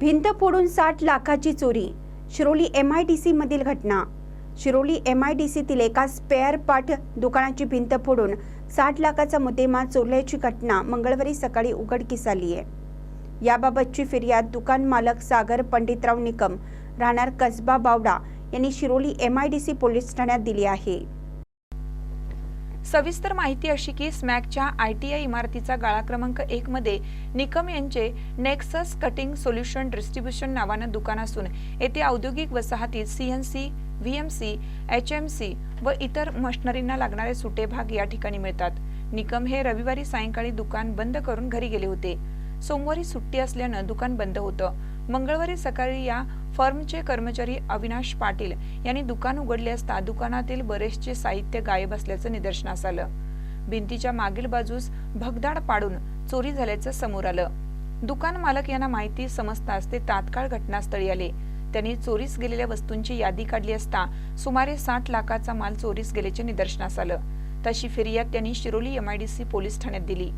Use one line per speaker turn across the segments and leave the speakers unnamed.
भिंत फोडून साठ लाखाची चोरी. शिरोली एम आय डी सीमधील घटना. शिरोली एम आय डी सीतील एका स्पेअर पार्ट दुकानाची भिंत फोडून साठ लाखाचा मुद्देमाल चोरल्याची घटना मंगळवारी सकाळी उघडकीस आली आहे याबाबतची फिर्याद दुकान मालक सागर पंडितराव निकम राहणार कसबा बावडा यांनी Shiroli M I D C police ठाण्यात दिली आहे.
सविस्तर माहिती अशी की स्मॅकच्या आय टी आय इमारतीचा गाळा क्रमांक एक मध्ये निकम यांचे नेक्सस कटिंग सोल्युशन डिस्ट्रीब्युशन नावानं दुकान असून येथे औद्योगिक वसाहतीत CNC VMC H M C व इतर मशनरींना लागणारे सुटे भाग या ठिकाणी मिळतात. निकम हे रविवारी सायंकाळी दुकान बंद करून घरी गेले होते. सोमवारी सुट्टी असल्यानं दुकान बंद होतं. मंगळवारी सकाळी या फर्मचे कर्मचारी अविनाश पाटील यांनी दुकान उघडले असता दुकानातील बरेचसे साहित्य गायब असल्याचं निदर्शनास आलं. भिंतीच्या मागील बाजूस भगदाड पाडून चोरी झाल्याचं समोर आलं. दुकान मालक यांना माहिती समजताच ते तात्काळ घटनास्थळी आले. त्यांनी चोरीस गेलेल्या वस्तूंची यादी काढली असता सुमारे साठ लाखाचा माल चोरीस गेल्याचे निदर्शनास आलं. तशी फिर्याद त्यांनी शिरोली एमआयडीसी पोलीस ठाण्यात दिली.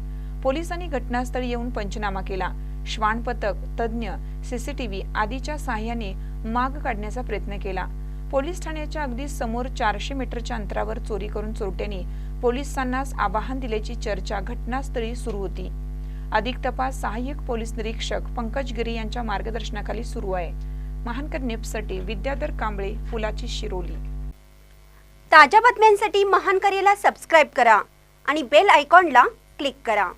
पोलिसांनी घटनास्थळी येऊन पंचनामा केला. श्वानपथक तज्ज्ञ सीसीटीव्ही आदीच्या सहाय्याने माग काढण्याचा प्रयत्न केला. पोलीस ठाण्याच्या अगदी समोर चारशे मीटरच्या अंतरावर चोरी करून चोरट्यांनी पोलिसांनाच आवाहन दिल्याची चर्चा घटनास्थळी सुरू होती. अधिक तपास सहाय्यक पोलीस निरीक्षक पंकज गिरी यांच्या मार्गदर्शनाखाली सुरू आहे. महानकर नेपसाठी विद्याधर कांबळे फुलाची शिरोली.
ताज्या बातम्यांसाठी महानकरेला सबस्क्राईब करा आणि बेल आयकॉनला क्लिक करा.